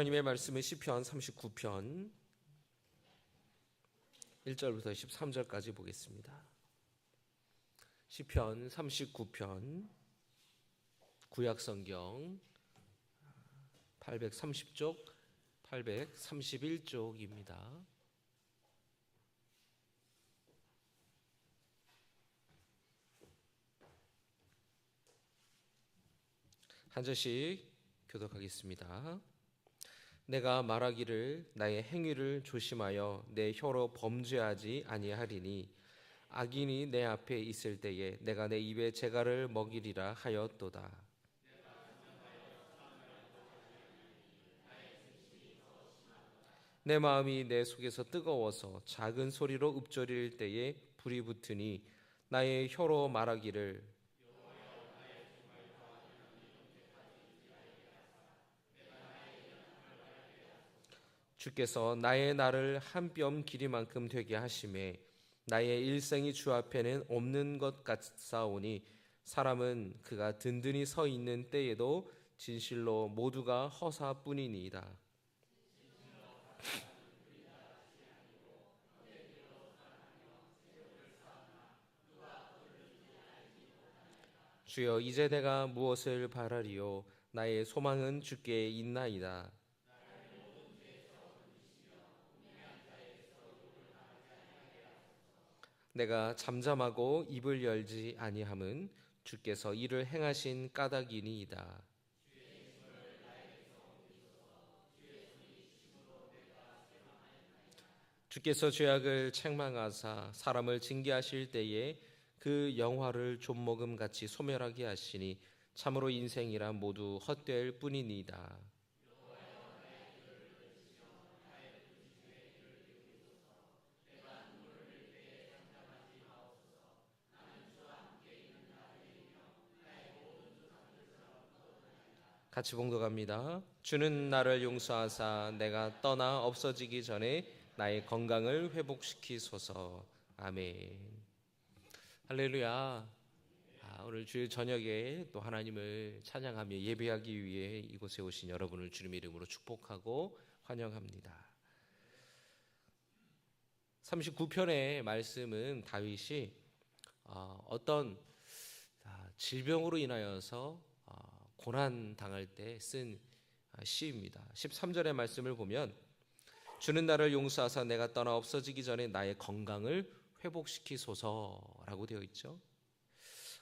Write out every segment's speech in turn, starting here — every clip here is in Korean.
하나님의 말씀은 시편 39편 1절부터 13절까지 보겠습니다. 시편 39편 구약 성경 830쪽 831쪽입니다. 한 절씩 교독하겠습니다. 내가 말하기를 나의 행위를 조심하여 내 혀로 범죄하지 아니하리니 악인이 내 앞에 있을 때에 내가 내 입에 재갈을 먹이리라 하였도다. 내 마음이 내 속에서 뜨거워서 작은 소리로 읊조릴 때에 불이 붙으니 나의 혀로 말하기를 주께서 나의 날을 한뼘 길이만큼 되게 하심에 나의 일생이 주 앞에는 없는 것 같사오니 사람은 그가 든든히 서 있는 때에도 진실로 모두가 허사뿐이니이다. 주여 이제 내가 무엇을 바라리요 나의 소망은 주께 있나이다. 내가 잠잠하고 입을 열지 아니함은 주께서 이를 행하신 까닭이니이다. 주께서 죄악을 책망하사 사람을 징계하실 때에 그 영화를 좀먹음 같이 소멸하게 하시니 참으로 인생이란 모두 헛될 뿐이니이다. 같이 봉독합니다. 주는 나를 용서하사 내가 떠나 없어지기 전에 나의 건강을 회복시키소서. 아멘. 할렐루야. 아, 오늘 주일 저녁에 또 하나님을 찬양하며 예배하기 위해 이곳에 오신 여러분을 주님 이름으로 축복하고 환영합니다. 39편의 말씀은 다윗이 어, 어떤 아, 질병으로 인하여서 어, 고난 당할 때 쓴 시입니다. 13절의 말씀을 보면 주는 나를 용서하사 내가 떠나 없어지기 전에 나의 건강을 회복시키소서라고 되어 있죠.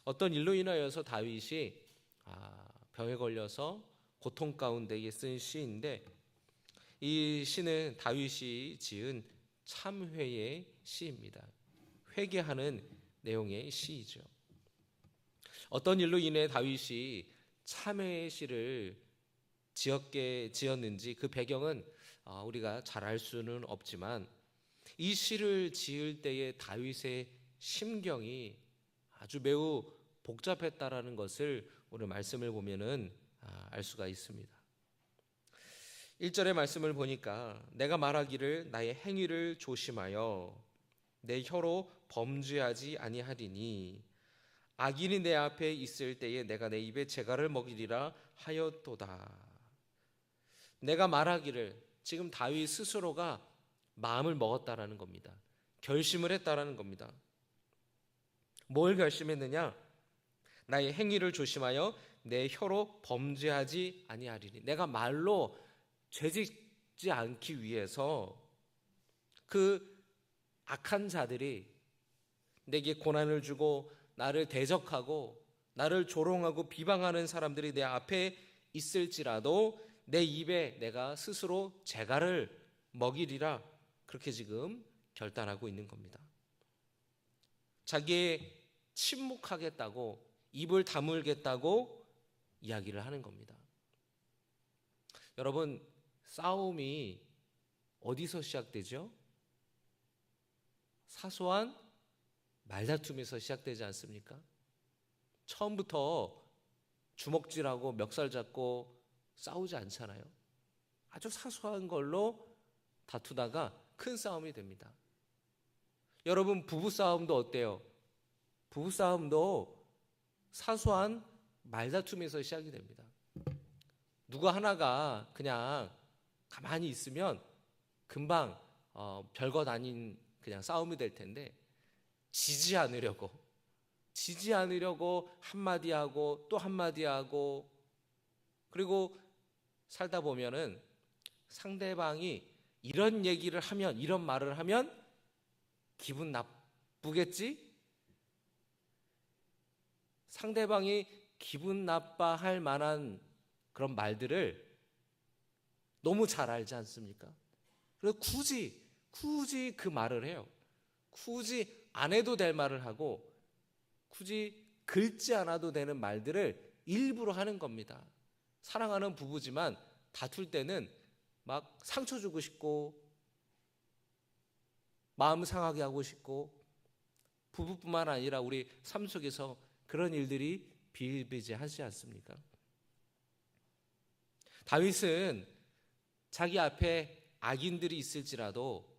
어떤 일로 인하여서 다윗이 아, 병에 걸려서 고통 가운데에 쓴 시인데 이 시는 다윗이 지은 참회의 시입니다. 회개하는 내용의 시이죠. 어떤 일로 인해 다윗이 참회의 시를 지었게 지었는지 그 배경은 어, 우리가 잘 알 수는 없지만 이 시를 지을 때의 다윗의 심경이 아주 매우 복잡했다라는 것을 오늘 말씀을 보면은 아, 알 수가 있습니다. 1절의 말씀을 보니까 내가 말하기를 나의 행위를 조심하여 내 혀로 범죄하지 아니하리니 악인이 내 앞에 있을 때에 내가 내 입에 재갈을 먹이리라 하였도다. 내가 말하기를 지금 다윗 스스로가 마음을 먹었다라는 겁니다. 결심을 했다라는 겁니다. 뭘 결심했느냐? 나의 행위를 조심하여 내 혀로 범죄하지 아니하리니. 내가 말로 죄짓지 않기 위해서 그 악한 자들이 내게 고난을 주고 나를 대적하고 나를 조롱하고 비방하는 사람들이 내 앞에 있을지라도 내 입에 내가 스스로 재갈을 먹이리라 그렇게 지금 결단하고 있는 겁니다. 자기의 침묵하겠다고 입을 다물겠다고 이야기를 하는 겁니다. 여러분 싸움이 어디서 시작되죠? 사소한 말다툼에서 시작되지 않습니까? 처음부터 주먹질하고 멱살 잡고 싸우지 않잖아요. 아주 사소한 걸로 다투다가 큰 싸움이 됩니다. 여러분 부부 싸움도 어때요? 부부 싸움도 사소한 말다툼에서 시작이 됩니다. 누가 하나가 그냥 가만히 있으면 금방 어, 별것 아닌 그냥 싸움이 될 텐데 지지 않으려고 지지 않으려고 한마디 하고 또 한마디 하고 그리고 살다 보면은 상대방이 이런 얘기를 하면 이런 말을 하면 기분 나쁘겠지? 상대방이 기분 나빠할 만한 그런 말들을 너무 잘 알지 않습니까? 그래서 굳이 굳이 그 말을 해요. 굳이 안 해도 될 말을 하고 굳이 긁지 않아도 되는 말들을 일부러 하는 겁니다. 사랑하는 부부지만 다툴 때는 막 상처 주고 싶고 마음 상하게 하고 싶고 부부뿐만 아니라 우리 삶 속에서 그런 일들이 비일비재하지 않습니까? 다윗은 자기 앞에 악인들이 있을지라도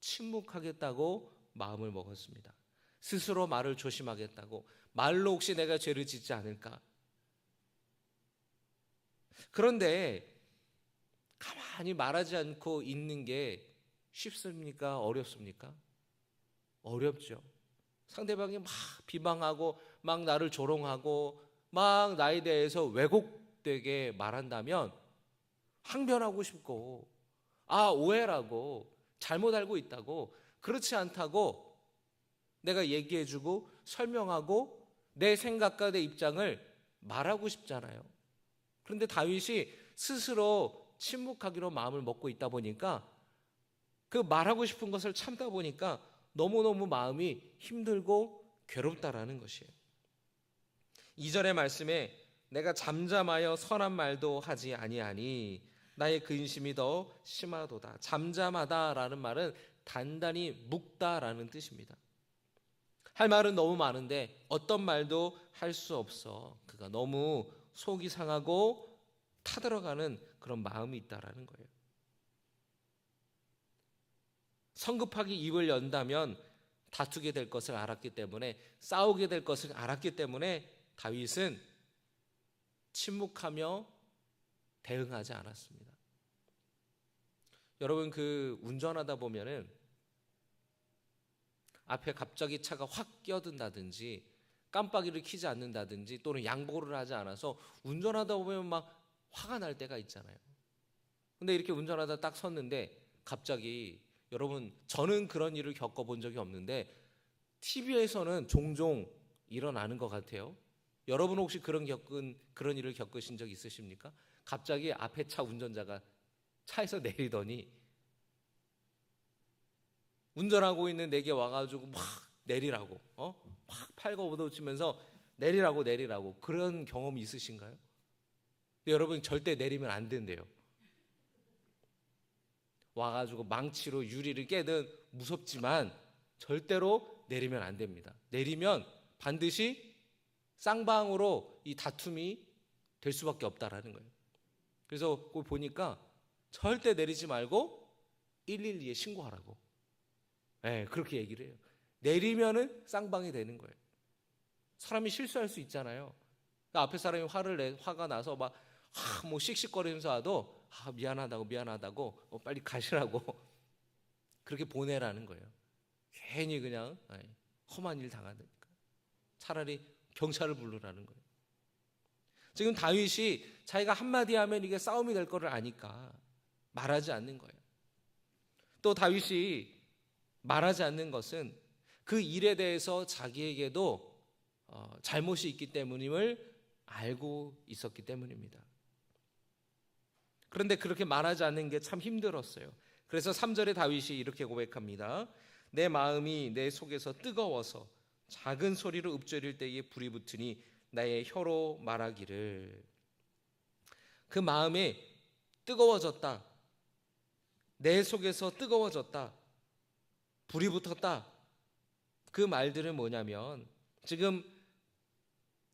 침묵하겠다고 마음을 먹었습니다. 스스로 말을 조심하겠다고 말로 혹시 내가 죄를 짓지 않을까? 그런데 가만히 말하지 않고 있는 게 쉽습니까? 어렵습니까? 어렵죠. 상대방이 막 비방하고 막 나를 조롱하고 막 나에 대해서 왜곡되게 말한다면 항변하고 싶고 아 오해라고 잘못 알고 있다고 그렇지 않다고 내가 얘기해주고 설명하고 내 생각과 내 입장을 말하고 싶잖아요. 그런데 다윗이 스스로 침묵하기로 마음을 먹고 있다 보니까 그 말하고 싶은 것을 참다 보니까 너무너무 마음이 힘들고 괴롭다라는 것이에요. 2절의 말씀에 내가 잠잠하여 선한 말도 하지 아니하니 나의 근심이 더 심하도다. 잠잠하다라는 말은 단단히 묵다라는 뜻입니다. 할 말은 너무 많은데 어떤 말도 할 수 없어. 그가 너무 속이 상하고 타들어가는 그런 마음이 있다라는 거예요. 성급하게 입을 연다면 다투게 될 것을 알았기 때문에 싸우게 될 것을 알았기 때문에 다윗은 침묵하며 대응하지 않았습니다. 여러분 그 운전하다 보면은 앞에 갑자기 차가 확 끼어든다든지 깜빡이를 켜지 않는다든지 또는 양보를 하지 않아서 운전하다 보면 막 화가 날 때가 있잖아요. 근데 이렇게 운전하다 딱 섰는데 갑자기 여러분 저는 그런 일을 겪어본 적이 없는데 TV에서는 종종 일어나는 것 같아요. 여러분 혹시 그런 겪은 그런 일을 겪으신 적 있으십니까? 갑자기 앞에 차 운전자가 차에서 내리더니 운전하고 있는 내게 와가지고 막 내리라고 어 막 팔고 얻어치면서 내리라고 내리라고 그런 경험이 있으신가요? 여러분 절대 내리면 안 된대요. 와가지고 망치로 유리를 깨든 무섭지만 절대로 내리면 안 됩니다. 내리면 반드시 쌍방으로 이 다툼이 될 수밖에 없다라는 거예요. 그래서 그걸 보니까 절대 내리지 말고 112에 신고하라고. 네, 그렇게 얘기를 해요. 내리면은 쌍방이 되는 거예요. 사람이 실수할 수 있잖아요. 앞에 사람이 화를 내, 화가 나서 막, 아, 뭐 씩씩거리면서 와도, 아, 미안하다고, 미안하다고, 어, 빨리 가시라고. 그렇게 보내라는 거예요. 괜히 그냥, 아이, 험한 일 당하니까. 차라리 경찰을 부르라는 거예요. 지금 다윗이 자기가 한마디 하면 이게 싸움이 될 거를 아니까 말하지 않는 거예요. 또 다윗이 말하지 않는 것은 그 일에 대해서 자기에게도 어, 잘못이 있기 때문임을 알고 있었기 때문입니다. 그런데 그렇게 말하지 않는 게 참 힘들었어요. 그래서 3절에 다윗이 이렇게 고백합니다. 내 마음이 내 속에서 뜨거워서 작은 소리로 읊조릴 때에 불이 붙으니 나의 혀로 말하기를 그 마음에 뜨거워졌다. 내 속에서 뜨거워졌다. 불이 붙었다. 그 말들은 뭐냐면 지금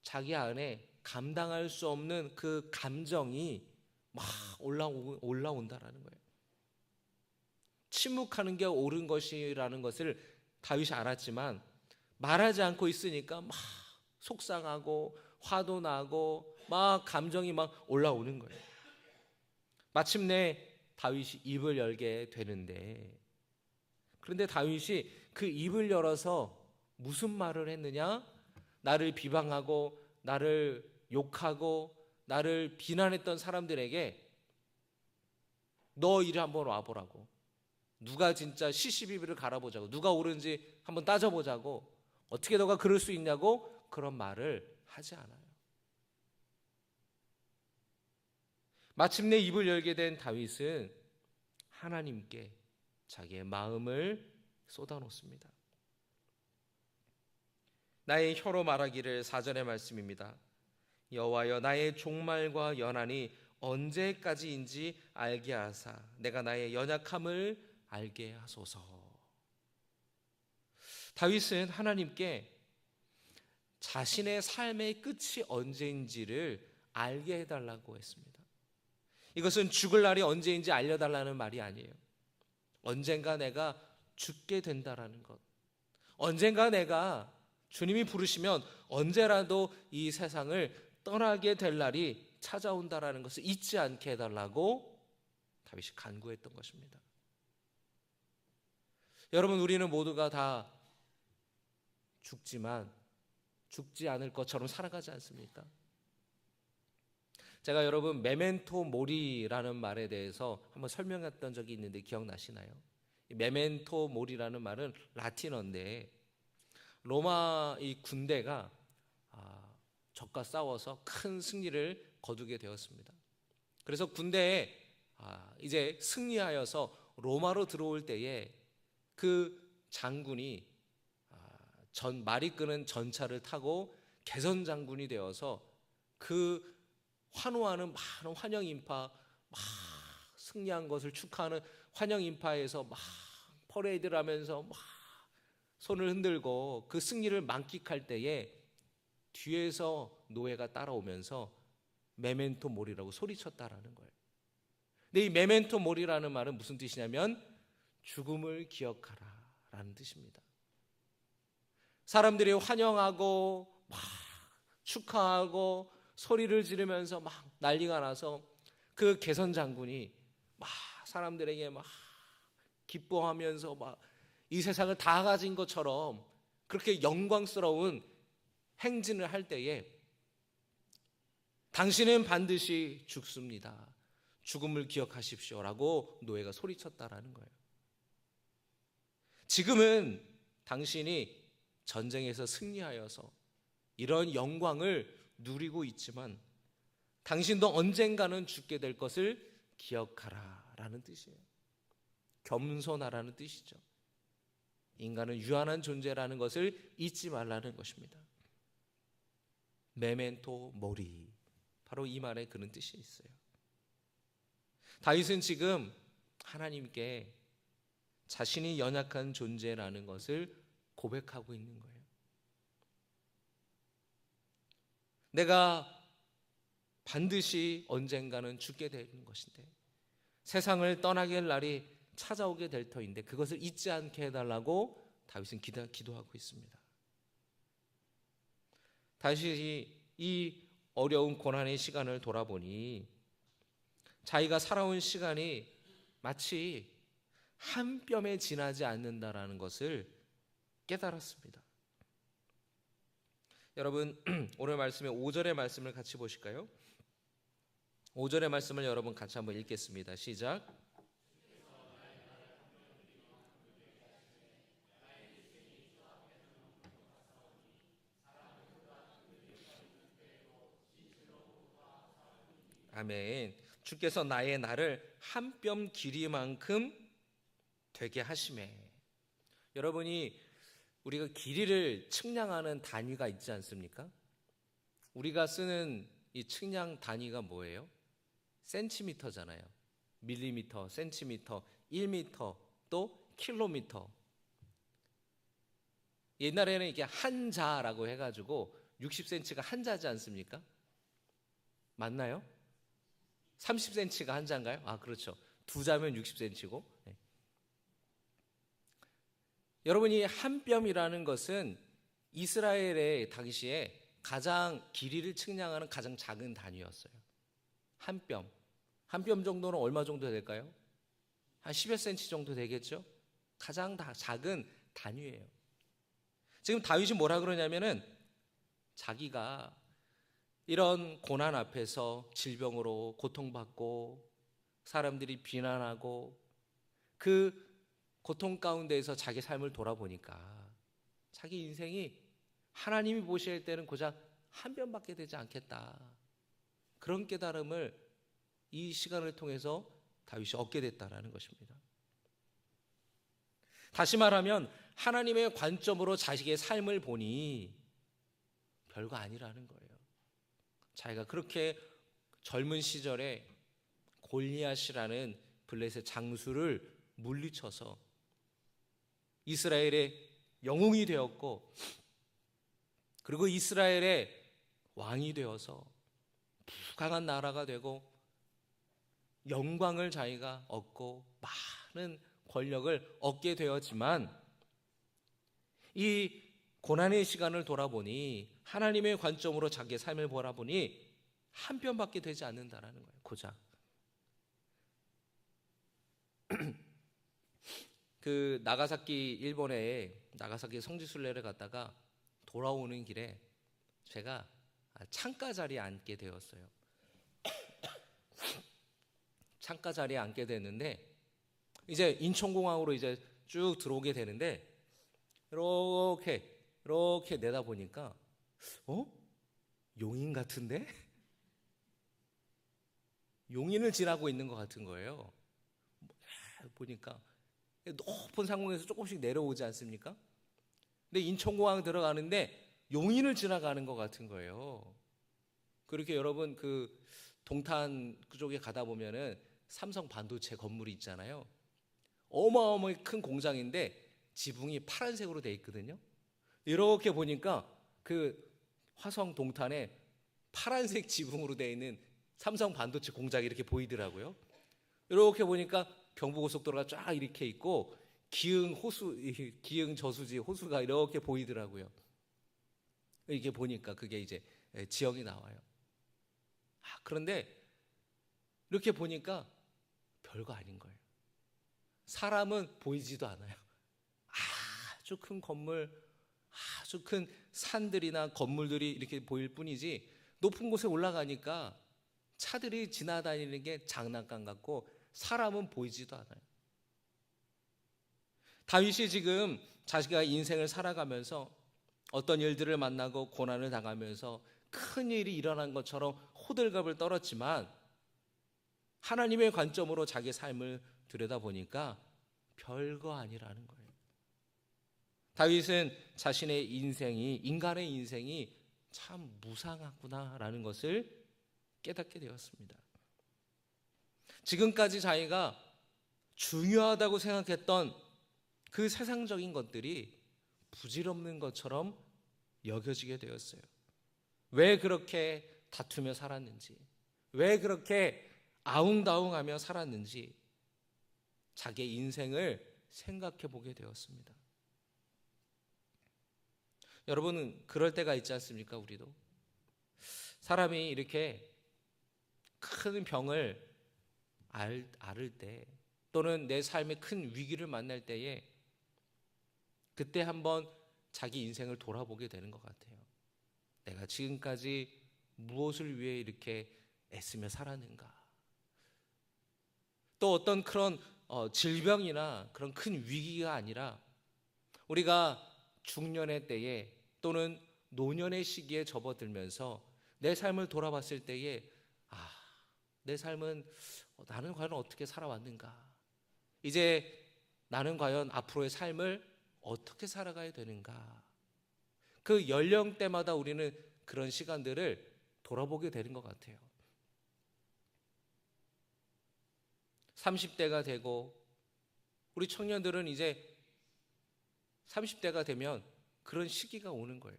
자기 안에 감당할 수 없는 그 감정이 막 올라오, 올라온다라는 거예요. 침묵하는 게 옳은 것이라는 것을 다윗이 알았지만 말하지 않고 있으니까 막 속상하고 화도 나고 막 감정이 막 올라오는 거예요. 마침내 다윗이 입을 열게 되는데 그런데 다윗이 그 입을 열어서 무슨 말을 했느냐? 나를 비방하고 나를 욕하고 나를 비난했던 사람들에게 너 이리 한번 와보라고. 누가 진짜 시시비비를 갈아보자고. 누가 옳은지 한번 따져보자고. 어떻게 너가 그럴 수 있냐고 그런 말을 하지 않아요. 마침내 입을 열게 된 다윗은 하나님께 자기의 마음을 쏟아놓습니다. 나의 혀로 말하기를 사전의 말씀입니다. 여호와여 나의 종말과 연한이 언제까지인지 알게 하사 내가 나의 연약함을 알게 하소서. 다윗은 하나님께 자신의 삶의 끝이 언제인지를 알게 해달라고 했습니다. 이것은 죽을 날이 언제인지 알려달라는 말이 아니에요. 언젠가 내가 죽게 된다라는 것. 언젠가 내가 주님이 부르시면 언제라도 이 세상을 떠나게 될 날이 찾아온다라는 것을 잊지 않게 해달라고 다윗이 간구했던 것입니다. 여러분, 우리는 모두가 다 죽지만 죽지 않을 것처럼 살아가지 않습니까? 제가 여러분 메멘토 모리라는 말에 대해서 한번 설명했던 적이 있는데 기억나시나요? 메멘토 모리라는 말은 라틴어인데 로마 이 군대가 아, 적과 싸워서 큰 승리를 거두게 되었습니다. 그래서 군대에 아, 이제 승리하여서 로마로 들어올 때에 그 장군이 아, 전 말이 끄는 전차를 타고 개선 장군이 되어서 그 환호하는 많은 환영 인파 막 승리한 것을 축하하는 환영 인파에서 막 퍼레이드를 하면서 막 손을 흔들고 그 승리를 만끽할 때에 뒤에서 노예가 따라오면서 메멘토 모리라고 소리쳤다라는 거예요. 근데 이 메멘토 모리라는 말은 무슨 뜻이냐면 죽음을 기억하라라는 뜻입니다. 사람들이 환영하고 막 축하하고 소리를 지르면서 막 난리가 나서 그 개선 장군이 막 사람들에게 막 기뻐하면서 막 이 세상을 다 가진 것처럼 그렇게 영광스러운 행진을 할 때에 당신은 반드시 죽습니다. 죽음을 기억하십시오라고 노예가 소리쳤다라는 거예요. 지금은 당신이 전쟁에서 승리하여서 이런 영광을 누리고 있지만 당신도 언젠가는 죽게 될 것을 기억하라라는 뜻이에요. 겸손하라는 뜻이죠. 인간은 유한한 존재라는 것을 잊지 말라는 것입니다. 메멘토 모리 바로 이 말에 그런 뜻이 있어요. 다윗은 지금 하나님께 자신이 연약한 존재라는 것을 고백하고 있는 거예요. 내가 반드시 언젠가는 죽게 되는 것인데 세상을 떠나게 할 날이 찾아오게 될 터인데 그것을 잊지 않게 해달라고 다윗은 기도, 기도하고 있습니다. 다윗이 이 어려운 고난의 시간을 돌아보니 자기가 살아온 시간이 마치 한 뼘에 지나지 않는다라는 것을 깨달았습니다. 여러분 오늘 말씀의 5절의 말씀을 같이 보실까요? 5절의 말씀을 여러분 같이 한번 읽겠습니다. 시작. 아멘. 주께서 나의 날을 한뼘 길이만큼 되게 하심에 여러분이 우리가 길이를 측량하는 단위가 있지 않습니까? 우리가 쓰는 이 측량 단위가 뭐예요? 센티미터잖아요. 밀리미터, 센티미터, 1미터, 또 킬로미터. 옛날에는 이게 한자라고 해가지고 60cm가 한자지 않습니까? 맞나요? 30cm가 한자인가요? 아, 그렇죠. 두 자면 60cm고. 네. 여러분 이 한 뼘이라는 것은 이스라엘의 당시에 가장 길이를 측량하는 가장 작은 단위였어요. 한 뼘. 한 뼘 정도는 얼마 정도 될까요? 한 10여 센치 정도 되겠죠? 가장 다 작은 단위예요. 지금 다윗이 뭐라 그러냐면은 자기가 이런 고난 앞에서 질병으로 고통받고 사람들이 비난하고 그 고통 가운데에서 자기 삶을 돌아보니까 자기 인생이 하나님이 보실 때는 고작 한 변밖에 되지 않겠다. 그런 깨달음을 이 시간을 통해서 다윗이 얻게 됐다라는 것입니다. 다시 말하면 하나님의 관점으로 자식의 삶을 보니 별거 아니라는 거예요. 자기가 그렇게 젊은 시절에 골리앗이라는 블레셋 장수를 물리쳐서 이스라엘의 영웅이 되었고 그리고 이스라엘의 왕이 되어서 강한 나라가 되고 영광을 자기가 얻고 많은 권력을 얻게 되었지만 이 고난의 시간을 돌아보니 하나님의 관점으로 자기의 삶을 보라보니 한 편밖에 되지 않는다라는 거예요. 고작 그 나가사키 일본에 나가사키 성지순례를 갔다가 돌아오는 길에 제가 창가 자리에 앉게 되었어요. 창가 자리에 앉게 됐는데 이제 인천공항으로 이제 쭉 들어오게 되는데 이렇게 이렇게 내다 보니까 어 용인 같은데 용인을 지나고 있는 것 같은 거예요. 보니까 높은 상공에서 조금씩 내려오지 않습니까? 근데 인천공항 들어가는데 용인을 지나가는 것 같은 거예요. 그렇게 여러분 그 동탄 그쪽에 가다 보면은 삼성 반도체 건물이 있잖아요. 어마어마하게 큰 공장인데 지붕이 파란색으로 돼 있거든요. 이렇게 보니까 그 화성 동탄에 파란색 지붕으로 돼 있는 삼성 반도체 공장이 이렇게 보이더라고요. 이렇게 보니까 경부고속도로가 쫙 이렇게 있고 기흥 호수, 기흥 저수지 호수가 이렇게 보이더라고요. 이게 보니까 그게 이제 지역이 나와요. 아, 그런데 이렇게 보니까 별거 아닌 거예요. 사람은 보이지도 않아요. 아주 큰 건물, 아주 큰 산들이나 건물들이 이렇게 보일 뿐이지 높은 곳에 올라가니까 차들이 지나다니는 게 장난감 같고 사람은 보이지도 않아요. 다윗이 지금 자기가 인생을 살아가면서 어떤 일들을 만나고 고난을 당하면서 큰 일이 일어난 것처럼 호들갑을 떨었지만 하나님의 관점으로 자기 삶을 들여다보니까 별거 아니라는 거예요. 다윗은 자신의 인생이 인간의 인생이 참 무상하구나라는 것을 깨닫게 되었습니다. 지금까지 자기가 중요하다고 생각했던 그 세상적인 것들이 부질없는 것처럼 여겨지게 되었어요. 왜 그렇게 다투며 살았는지, 왜 그렇게 아웅다웅하며 살았는지 자기의 인생을 생각해 보게 되었습니다. 여러분은 그럴 때가 있지 않습니까? 우리도 사람이 이렇게 큰 병을 알, 앓을 때 또는 내 삶의 큰 위기를 만날 때에 그때 한번 자기 인생을 돌아보게 되는 것 같아요. 내가 지금까지 무엇을 위해 이렇게 애쓰며 살았는가? 또 어떤 그런 어, 질병이나 그런 큰 위기가 아니라 우리가 중년의 때에 또는 노년의 시기에 접어들면서 내 삶을 돌아봤을 때에 아, 내 삶은 나는 과연 어떻게 살아왔는가? 이제 나는 과연 앞으로의 삶을 어떻게 살아가야 되는가? 그 연령대마다 우리는 그런 시간들을 돌아보게 되는 것 같아요. 30대가 되고 우리 청년들은 이제 30대가 되면 그런 시기가 오는 거예요.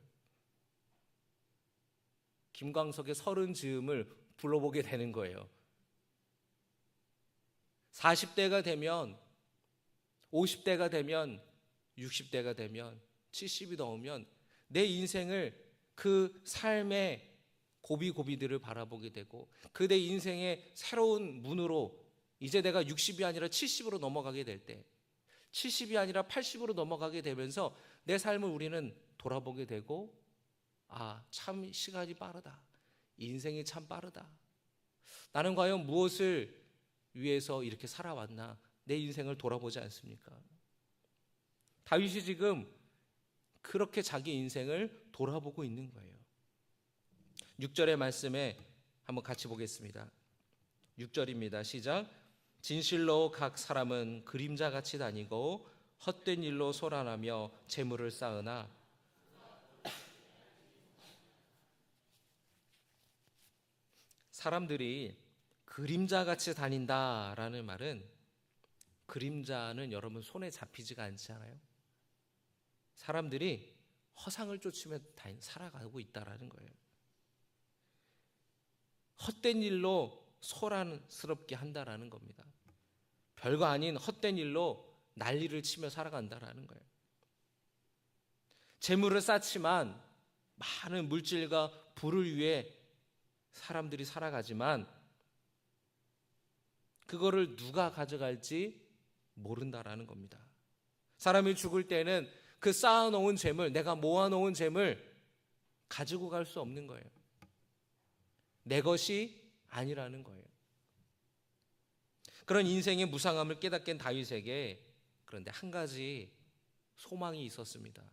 김광석의 서른 즈음을 불러보게 되는 거예요. 40대가 되면 50대가 되면 60대가 되면 70이 넘으면 내 인생을 그 삶의 고비고비들을 바라보게 되고 그 내 인생의 새로운 문으로 이제 내가 60이 아니라 70으로 넘어가게 될 때, 70이 아니라 80으로 넘어가게 되면서 내 삶을 우리는 돌아보게 되고, 아, 참 시간이 빠르다. 인생이 참 빠르다. 나는 과연 무엇을 위해서 이렇게 살아왔나? 내 인생을 돌아보지 않습니까? 다윗이 지금 그렇게 자기 인생을 돌아보고 있는 거예요. 6절의 말씀에 한번 같이 보겠습니다. 6절입니다. 시작. 진실로 각 사람은 그림자 같이 다니고 헛된 일로 소란하며 재물을 쌓으나 사람들이 그림자 같이 다닌다라는 말은 그림자는 여러분 손에 잡히지가 않잖아요. 사람들이 허상을 쫓으며 살아가고 있다라는 거예요. 헛된 일로 소란스럽게 한다라는 겁니다. 별거 아닌 헛된 일로 난리를 치며 살아간다라는 거예요. 재물을 쌓지만 많은 물질과 부를 위해 사람들이 살아가지만 그거를 누가 가져갈지 모른다라는 겁니다. 사람이 죽을 때는 그 쌓아놓은 재물, 내가 모아놓은 재물 가지고 갈 수 없는 거예요. 내 것이 아니라는 거예요. 그런 인생의 무상함을 깨닫게 다윗에게 그런데 한 가지 소망이 있었습니다.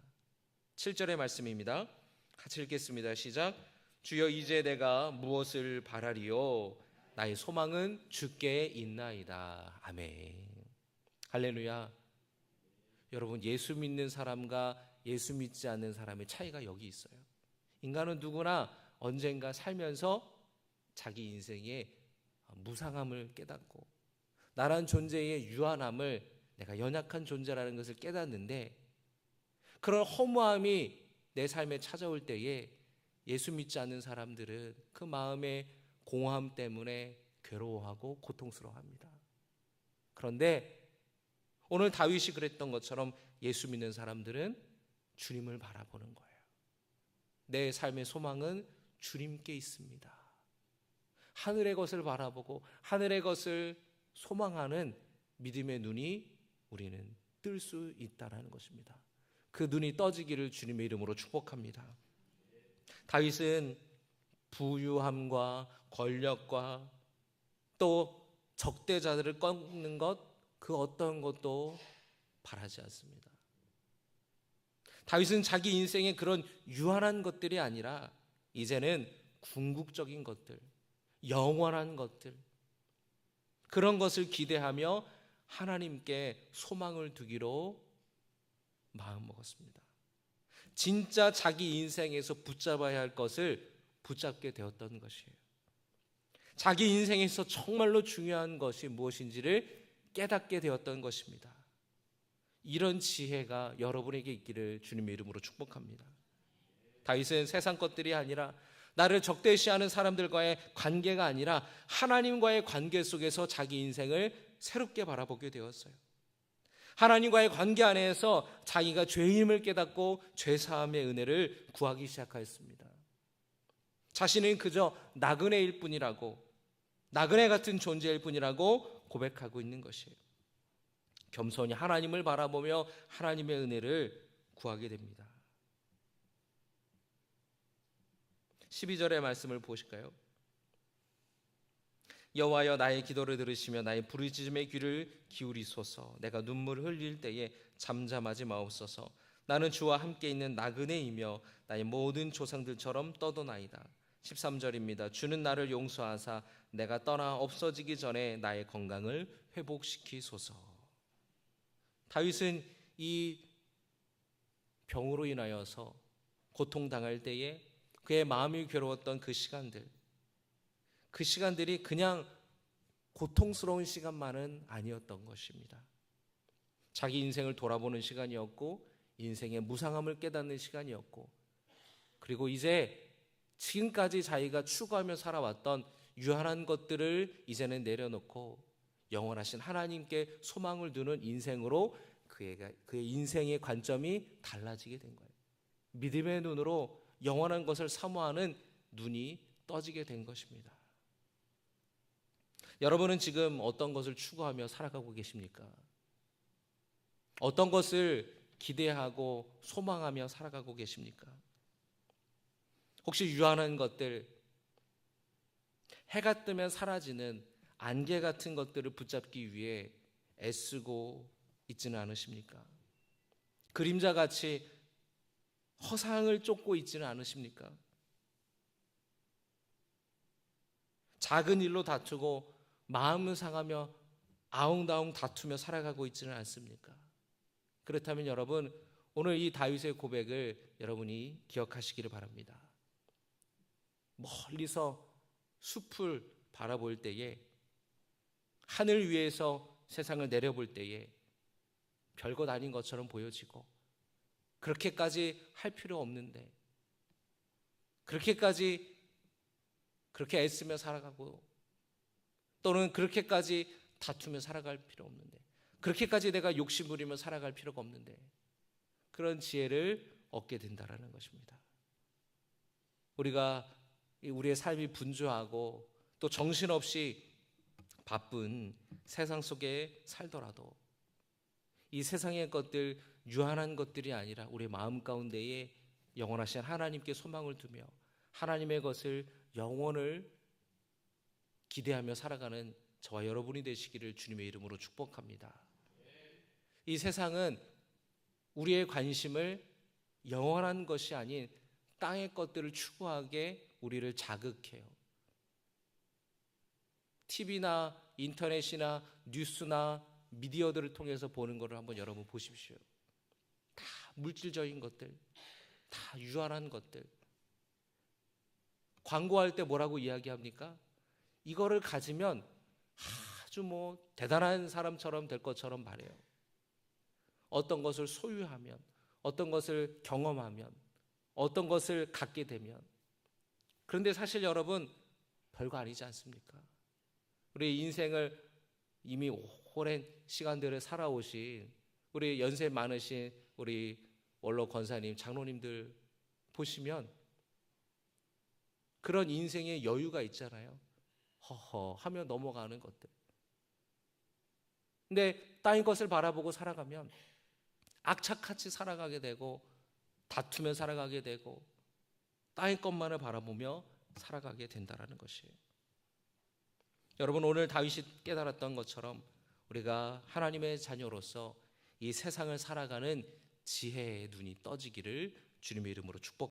7절의 말씀입니다. 같이 읽겠습니다. 시작. 주여 이제 내가 무엇을 바라리요? 나의 소망은 주께 있나이다. 아멘. 할렐루야. 여러분 예수 믿는 사람과 예수 믿지 않는 사람의 차이가 여기 있어요. 인간은 누구나 언젠가 살면서 자기 인생의 무상함을 깨닫고 나란 존재의 유한함을 내가 연약한 존재라는 것을 깨닫는데 그런 허무함이 내 삶에 찾아올 때에 예수 믿지 않는 사람들은 그 마음의 공허함 때문에 괴로워하고 고통스러워합니다. 그런데 오늘 다윗이 그랬던 것처럼 예수 믿는 사람들은 주님을 바라보는 거예요. 내 삶의 소망은 주님께 있습니다. 하늘의 것을 바라보고 하늘의 것을 소망하는 믿음의 눈이 우리는 뜰 수 있다라는 것입니다. 그 눈이 떠지기를 주님의 이름으로 축복합니다. 다윗은 부유함과 권력과 또 적대자들을 꺾는 것 그 어떤 것도 바라지 않습니다. 다윗은 자기 인생의 그런 유한한 것들이 아니라 이제는 궁극적인 것들, 영원한 것들, 그런 것을 기대하며 하나님께 소망을 두기로 마음 먹었습니다. 진짜 자기 인생에서 붙잡아야 할 것을 붙잡게 되었던 것이에요. 자기 인생에서 정말로 중요한 것이 무엇인지를 깨닫게 되었던 것입니다. 이런 지혜가 여러분에게 있기를 주님의 이름으로 축복합니다. 다윗은 세상 것들이 아니라 나를 적대시하는 사람들과의 관계가 아니라 하나님과의 관계 속에서 자기 인생을 새롭게 바라보게 되었어요. 하나님과의 관계 안에서 자기가 죄임을 깨닫고 죄사함의 은혜를 구하기 시작하였습니다. 자신은 그저 나그네일 뿐이라고 나그네 같은 존재일 뿐이라고 고백하고 있는 것이에요. 겸손히 하나님을 바라보며 하나님의 은혜를 구하게 됩니다. 12절의 말씀을 보실까요? 여호와여 나의 기도를 들으시며 나의 부르짖음의 귀를 기울이소서 내가 눈물을 흘릴 때에 잠잠하지 마옵소서 나는 주와 함께 있는 나그네이며 나의 모든 조상들처럼 떠도나이다 13절입니다 주는 나를 용서하사 내가 떠나 없어지기 전에 나의 건강을 회복시키소서 다윗은 이 병으로 인하여서 고통당할 때에 그의 마음이 괴로웠던 그 시간들 그 시간들이 그냥 고통스러운 시간만은 아니었던 것입니다. 자기 인생을 돌아보는 시간이었고 인생의 무상함을 깨닫는 시간이었고 그리고 이제 지금까지 자기가 추구하며 살아왔던 유한한 것들을 이제는 내려놓고 영원하신 하나님께 소망을 두는 인생으로 그의, 그의 인생의 관점이 달라지게 된 거예요. 믿음의 눈으로 영원한 것을 사모하는 눈이 떠지게 된 것입니다. 여러분은 지금 어떤 것을 추구하며 살아가고 계십니까? 어떤 것을 기대하고 소망하며 살아가고 계십니까? 혹시 유한한 것들, 해가 뜨면 사라지는 안개 같은 것들을 붙잡기 위해 애쓰고 있지는 않으십니까? 그림자 같이 허상을 쫓고 있지는 않으십니까? 작은 일로 다투고 마음을 상하며 아웅다웅 다투며 살아가고 있지는 않습니까? 그렇다면 여러분 오늘 이 다윗의 고백을 여러분이 기억하시기를 바랍니다. 멀리서 숲을 바라볼 때에 하늘 위에서 세상을 내려볼 때에 별것 아닌 것처럼 보여지고 그렇게까지 할 필요 없는데 그렇게까지 그렇게 애쓰며 살아가고 또는 그렇게까지 다투며 살아갈 필요 없는데 그렇게까지 내가 욕심 부리며 살아갈 필요가 없는데 그런 지혜를 얻게 된다라는 것입니다. 우리가 우리의 삶이 분주하고 또 정신없이 바쁜 세상 속에 살더라도 이 세상의 것들 유한한 것들이 아니라 우리 마음 가운데에 영원하신 하나님께 소망을 두며 하나님의 것을 영원을 기대하며 살아가는 저와 여러분이 되시기를 주님의 이름으로 축복합니다. 이 세상은 우리의 관심을 영원한 것이 아닌 땅의 것들을 추구하게 우리를 자극해요. TV나 인터넷이나 뉴스나 미디어들을 통해서 보는 것을 한번 여러분 보십시오. 다 물질적인 것들, 다 유한한 것들. 광고할 때 뭐라고 이야기합니까? 이거를 가지면 아주 뭐 대단한 사람처럼 될 것처럼 말해요. 어떤 것을 소유하면, 어떤 것을 경험하면, 어떤 것을 갖게 되면. 그런데 사실 여러분 별거 아니지 않습니까? 우리 인생을 이미 오랜 시간들을 살아오신 우리 연세 많으신 우리 원로 권사님, 장로님들 보시면 그런 인생의 여유가 있잖아요. 허허 하며 넘어가는 것들. 근데 땅의 것을 바라보고 살아가면 악착같이 살아가게 되고 다투며 살아가게 되고 땅의 것만을 바라보며 살아가게 된다라는 것이에요. 여러분 오늘 다윗이 깨달았던 것처럼 우리가 하나님의 자녀로서 이 세상을 살아가는 지혜의 눈이 떠지기를 주님의 이름으로 축복